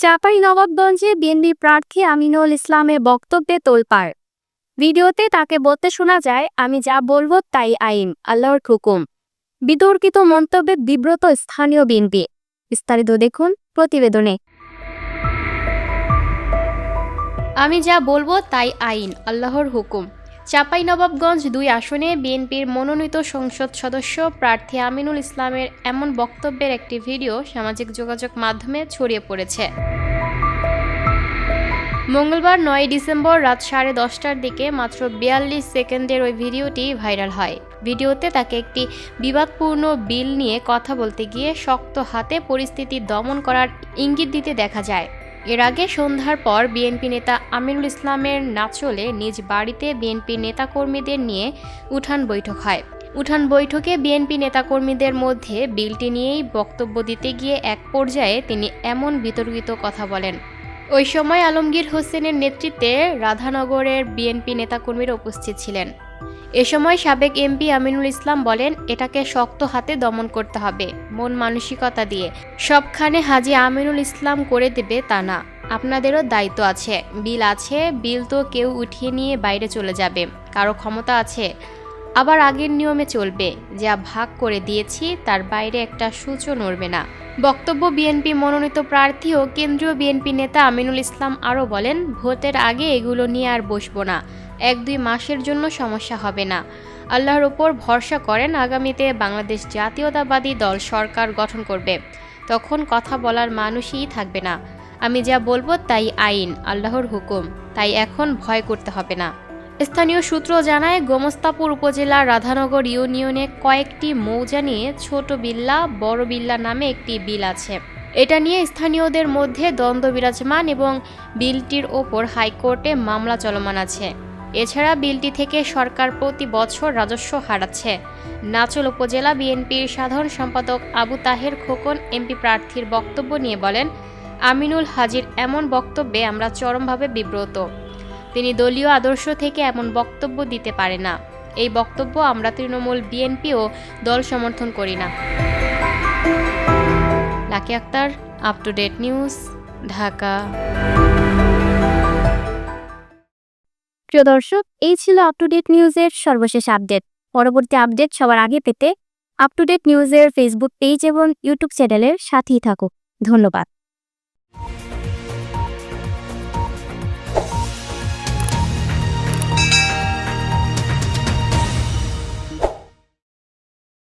চাপাই নবাবগঞ্জে BNP প্রার্থী আমিনুল ইসলামের বক্তব্যে তোলপাড়। ভিডিওতে তাকে বলতে শোনা যায়, আমি যা বলব তাই আইন, আল্লাহর হুকুম। বিতর্কিত মন্তব্যে বিব্রত স্থানীয় বিএনপি। বিস্তারিত দেখুন প্রতিবেদনে। আমি যা বলব তাই আইন, আল্লাহর হুকুম। চাঁপাইনবাবগঞ্জ দুই আসনে বিএনপির মনোনীত সংসদ সদস্য প্রার্থী আমিনুল ইসলামের এমন বক্তব্যের একটি ভিডিও সামাজিক যোগাযোগ মাধ্যমে ছড়িয়ে পড়েছে। মঙ্গলবার নয় ডিসেম্বর রাত সাড়ে দশটার দিকে মাত্র বিয়াল্লিশ সেকেন্ডের ওই ভিডিওটি ভাইরাল হয়। ভিডিওতে তাকে একটি বিবাদপূর্ণ বিল নিয়ে কথা বলতে গিয়ে শক্ত হাতে পরিস্থিতি দমন করার ইঙ্গিত দিতে দেখা যায়। এর আগে সন্ধ্যার পর বিএনপি নেতা আমিরুল ইসলামের নাচলে নিজ বাড়িতে বিএনপি নেতাকর্মীদের নিয়ে উঠান বৈঠক হয়। উঠান বৈঠকে বিএনপি নেতাকর্মীদের মধ্যে বিলটি নিয়েই বক্তব্য দিতে গিয়ে এক পর্যায়ে তিনি এমন বিতর্কিত কথা বলেন। ওই সময় আলমগীর হোসেনের নেতৃত্বে রাধানগরের বিএনপি নেতাকর্মীরা উপস্থিত ছিলেন। এ সময় সাবেক এমপি আমিনুল ইসলাম বলেন, এটাকে শক্ত হাতে দমন করতে হবে, মন মানসিকতা দিয়ে। সবখানে হাজি আমিনুল ইসলাম করে দেবে তা না। আপনাদেরও দায়িত্ব আছে। বিল আছে, বিল তো কেউ উঠিয়ে নিয়ে বাইরে চলে যাবে। কারও ক্ষমতা আছে। আবার আগের নিয়মে চলবে, যা ভাগ করে দিয়েছি, তার বাইরে একটা সূচও নড়বে না। বক্তব্য বিএনপি মনোনীত প্রার্থী ও কেন্দ্রীয় বিএনপি নেতা আমিনুল ইসলাম আরও বলেন, ভোটের আগে এগুলো নিয়ে আর বসবো না। এক দুই মাসের জন্য সমস্যা হবে না। আল্লাহর ওপর ভরসা করেন, আগামীতে বাংলাদেশ জাতীয়তাবাদী দল সরকার গঠন করবে। তখন কথা বলার মানুষই থাকবে না। আমি যা বলব তাই আইন, আল্লাহর হুকুম। তাই এখন ভয় করতে হবে না। স্থানীয় সূত্র জানায়, গোমস্তাপুর উপজেলার রাধানগর ইউনিয়নে কয়েকটি মৌজা নিয়ে ছোট বিল্লা, বড় বিল্লা নামে একটি বিল আছে। এটা নিয়ে স্থানীয়দের মধ্যে দ্বন্দ্ব বিরাজমান এবং বিলটির ওপর হাইকোর্টে মামলা চলমান আছে। এছাড়া বিলটি থেকে সরকার প্রতি বছর রাজস্ব হারাচ্ছে। নাচল উপজেলা বিএনপির সাধারণ সম্পাদক আবু তাহের খোকন, এমপি প্রার্থীর বক্তব্য নিয়ে বলেন, আমিনুল হাজির এমন বক্তব্যে আমরা চরমভাবে বিব্রত। তিনি দলীয় আদর্শ থেকে এমন বক্তব্য দিতে পারে না। এই বক্তব্য আমরা তৃণমূল, বিএনপি ও দল সমর্থন করি না। Lucky Akter up to date news Dhaka. প্রিয় দর্শক, এই ছিল আপ টু ডেট নিউজের সর্বশেষ আপডেট পরবর্তী আপডেট সবার আগে পেতে আপ টু ডেট নিউজের ফেসবুক পেজ এবং ইউটিউব চ্যানেলের সাথেই থাকুক ধন্যবাদ।